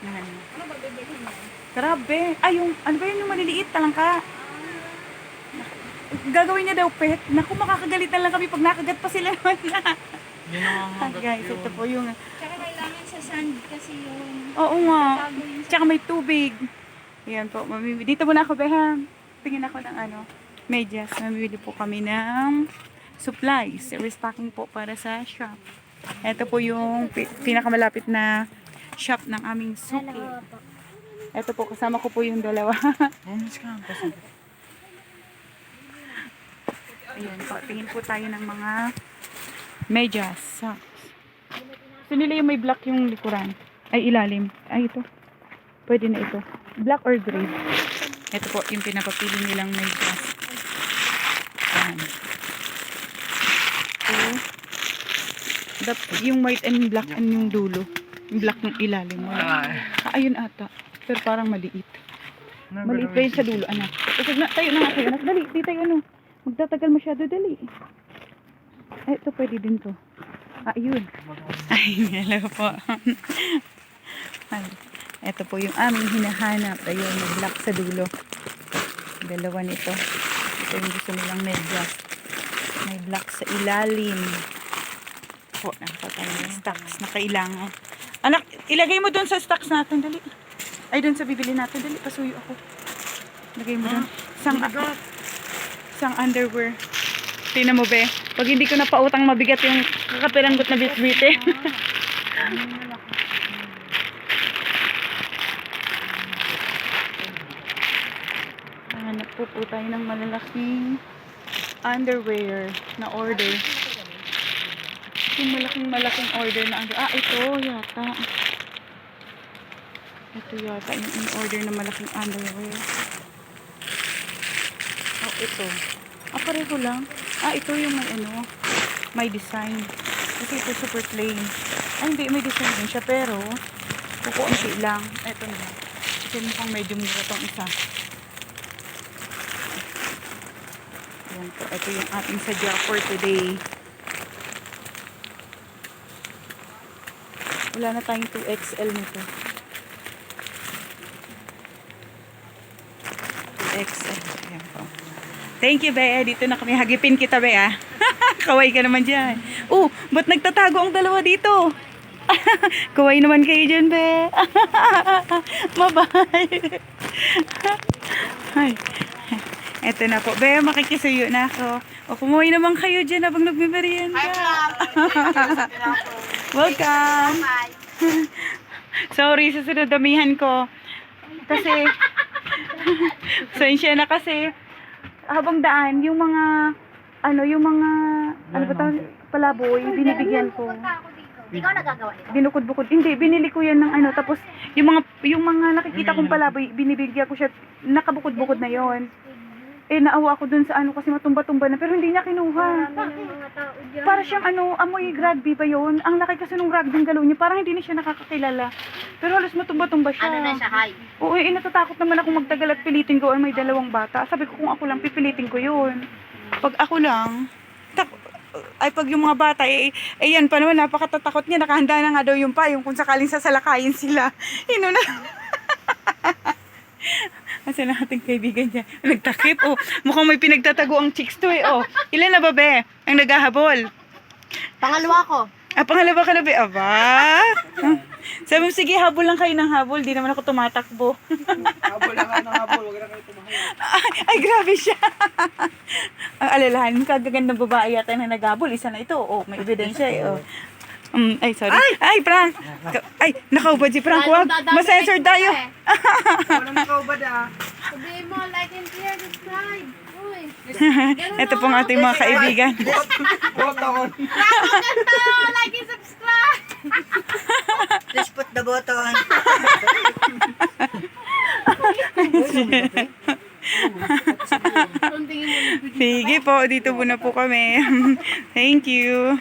Yan. Ano ba bibilhin mo? Grabe. Ay, yung, ano ba yun yung maliliit talangka? Gagawin niya daw pet. Naku, makakagalit na lang kami pag nakagat pa sila naman na. Yun ang Ah, hanggat guys, yun. ito po yung... Tsaka kailangan sa sand kasi yung Oo nga. sa Tsaka may tubig. Ayan po. Mamimili. Dito muna ako, Beham. Tingin ako ng ano. Medyas. Mamimili po kami ng supplies. Restocking po para sa shop. Ito po yung pi- pinakamalapit na shop ng aming suki. Ito po, kasama ko po yung dalawa. Ayan po, tingin po tayo ng mga medyas. Socks. Gusto nila yung may black yung likuran. Ay, ilalim. Ay, ito. Pwede na ito. Black or gray. Ito po, yung pinapapili nilang medyas. Ayan. Ito. Dap- yung white and black and yung dulo. Yung black ng ilalim mo. Ay. Ah, ayun ata. Pero parang maliit. Maliit pa yun sa dulo, anak. Ito na, tayo na nga tayo, anak. Dali, di tayo ano. Magtatagal masyado, dali. Eh, ito pwede din to. Ah, yun. Ay, hello po. Ay, ito po yung aming hinahanap. Ayun, may black sa dulo. Dalawa nito. Ito yung gusto nilang medyas. May black sa ilalim. Po, nakapatay na stocks na kailangan. Anak, ilagay mo doon sa stocks natin, dali. Ay, doon sa bibili natin, dali. Pasuyo ako. Lagay mo doon. Isang, isang underwear. Tingnan mo, be. Pag hindi ko na pautang mabigat yung kakapiranggot na bitbitin. Hanap po po tayo ng malalaking underwear na order. Yung malaking malaking order na under. Ah, ito yata. Ito yata yung in-order na malaking underwear. Oh, ito. Ah, pareho lang. Ah, ito yung may ano, may design. Kasi ito super plain. Ah, hindi, may design din siya, pero kukuunti lang. Ito na. Ito mukhang medyo mura tong isa. Yan po. Ito yung ating sadya for today. Wala na tayong 2XL nito. 2XL. Ayan po. Thank you, Bea. Dito na kami. Hagipin kita, Bea. Kaway ka naman dyan. Oh, ba't nagtatago ang dalawa dito? Kaway naman kayo dyan, Be. Mabay. Ay. Eto na po. Be, makikisuyo na ako. O, kumuhay naman kayo dyan habang nagmimerienda. Welcome. Sorry, sa sunod damihan ko. Kasi, Sensya na kasi, habang daan, yung mga, ano, yung mga, ano ba tawag, palaboy, binibigyan ko. Ikaw nagagawa nito? Binukod-bukod. Hindi, binili ko yan ng ano, tapos, yung mga, yung mga nakikita kong palaboy, binibigyan ko siya, nakabukod-bukod na yon Eh, naawa ako dun sa ano, kasi matumba-tumba na, pero hindi niya kinuha. Marami ng mga tao dyan. Para siyang ano, amoy rugby ba yun? Ang laki kasi nung rugby galaw niya, parang hindi na siya nakakakilala. Pero halos matumba-tumba siya. Ano na siya, hi? Oo, eh, natatakot naman ako magtagal at pilitin ko ay may dalawang bata. Sabi ko kung ako lang, pipilitin ko yun. Pag ako lang, tak ay pag yung mga bata, eh, eh yan pa naman, napakatatakot niya. Nakahanda na nga daw yung payong kung sakaling sasalakayin sila. Ino na. Asa na ating kaibigan niya? Nagtakip, oh. Mukhang may pinagtatago ang chicks to, eh, oh. Ilan na ba, be? Ang naghahabol. Pangalawa ko. Ah, pangalawa ka na, be? Aba? Sabi mo, sige, habol lang kayo ng habol. Di naman ako tumatakbo. Habol lang ng habol. Huwag na kayo ay, ay, grabe siya. Ang alalahan, kagagandang babae yata na naghabol. Isa na ito. Oh, may ebidensya eh. Oh. Um, ay, sorry. Ay, prank. Ay, nakaubad si Frank. Wag. Masensor tayo. Walang nakaubad ah. Sabihin mo, like and share, subscribe. Uy. Ito pong ating mga kaibigan. Huwag ako. like and subscribe. Please put the button. Sige po, dito muna po kami. Thank you.